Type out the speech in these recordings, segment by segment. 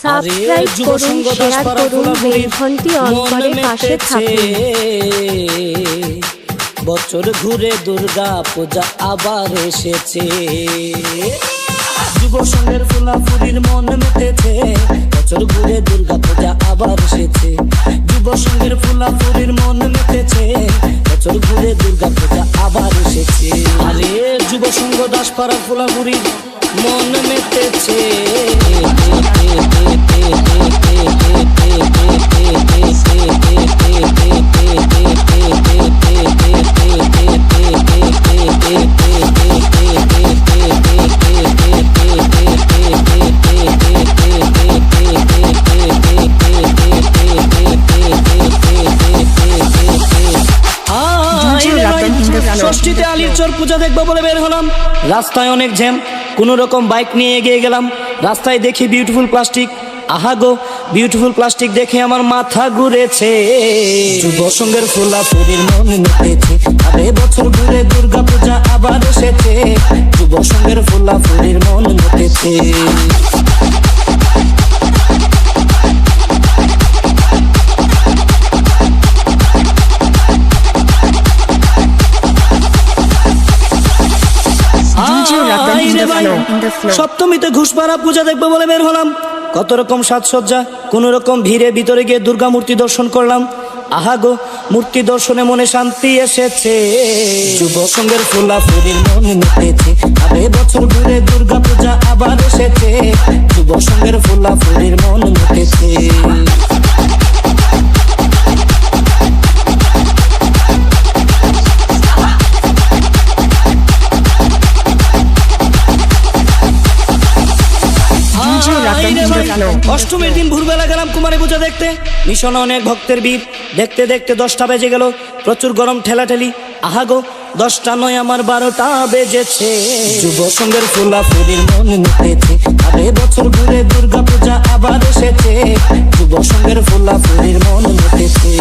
Subscribe করুন share করুন ফুলাফুলির ঘন্টি on করে পাশে থাকুন। বছর ঘুরে দুর্গা পূজা আবার এসেছে। যুব সংঘের ফুলাফুলির মন মেতেছে বছর ঘুরে দুর্গা পূজা আবার এসেছে। যুব সংঘের ফুলাফুলির মন মেতেছে বছর ঘুরে দুর্গা পূজা আবার এসেছে। আরে যুব সংঘ দাসপাড়া ফুলাফুলির মন মেতেছে ষষ্ঠীতে আলীর চর পূজা দেখব বলে বের হলাম। রাস্তায় অনেক জ্যাম কোনো রকম বাইক নিয়ে এগিয়ে গেলাম। রাস্তায় দেখি বিউটিফুল প্লাস্টিক আহা গো বিউটিফুল প্লাস্টিক দেখে আমার মাথা ঘুরেছে। যুব সঙ্গের ফুলা ফুরির মন মেতেছে আরে বছর ঘুরে দুর্গা পূজা আবার এসেছে। যুব সঙ্গের ফুলা ফুরির মন মেতেছে সপ্তমীতে ঘুষপাড়া পূজা দেখব বলে বের হলাম। কত রকম সাজসজ্জা কোন রকম ভিড়ে ভিতরে গিয়ে দুর্গা মূর্তি দর্শন করলাম। আহা গো মূর্তি দর্শনে মনে শান্তি এসেছে। যুব সঙ্গের ফুলা ফুরির মন মেতেছে আরে বছর ঘুরে দুর্গা পূজা আবার এসেছে। যুব সঙ্গের ফুলা ফুরির মন মেতেছে আই অষ্টমীর দিন ভোরবেলা গেলাম কুমারী পূজা দেখতে। মিশন অনেক ভক্তের ভিড়। দেখতে দেখতে দশটা বেজে গেল। প্রচুর গরম ঠেলাঠেলি। আহাগো, দশটা নয়, আমার বারোটা বেজেছে। যুব সঙ্গের ফুলা ফুরির মন মেতেছে আরে বছর ঘুরে দুর্গা পূজা আবার এসেছে। যুব সঙ্গের ফুলা ফুরির মন মেতেছে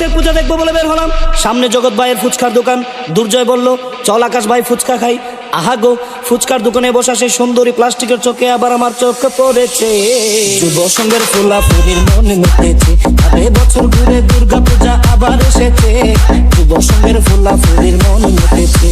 কালীবাড়ি পূজা দেখব বলে বের হলাম। সামনে জগৎ ভাইয়ের ফুচকার দোকান। দুর্জয় বলল, চল আকাশ ভাই, ফুচকা খাই। আহা গো, ফুচকার দোকানে বসা সেই সুন্দরী প্লাস্টিকের চোখে আবার আমার চোখ পড়েছে। যুব সঙ্গের ফুলা ফুরির মন মেতেছে। আরে বছর ঘুরে দুর্গা পূজা আবার এসেছে। যুব সঙ্গের ফুলা ফুরির মন মেতেছে।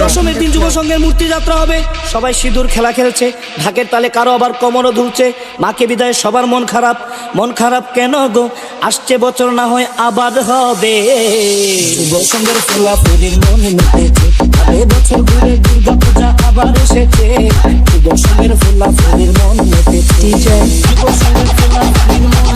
দশমীর দিন যুব সংঘের মূর্তি যাত্রা হবে। সবাই সিঁদুর খেলা খেলছে ঢাকের তালে কারও আবার কমরও ধুলছে। মাকে বিদায় সবার মন খারাপ। মন খারাপ কেন গো? আসছে বছর না হয় আবাদ হবে। যুব সংঘের ফুলা ফুলির মন মেতেছে আরে বছর ঘুরে দুর্গা পূজা আবার এসেছে। যুব ফুলা ফুলির মন যুব ফুলা ফুলির মন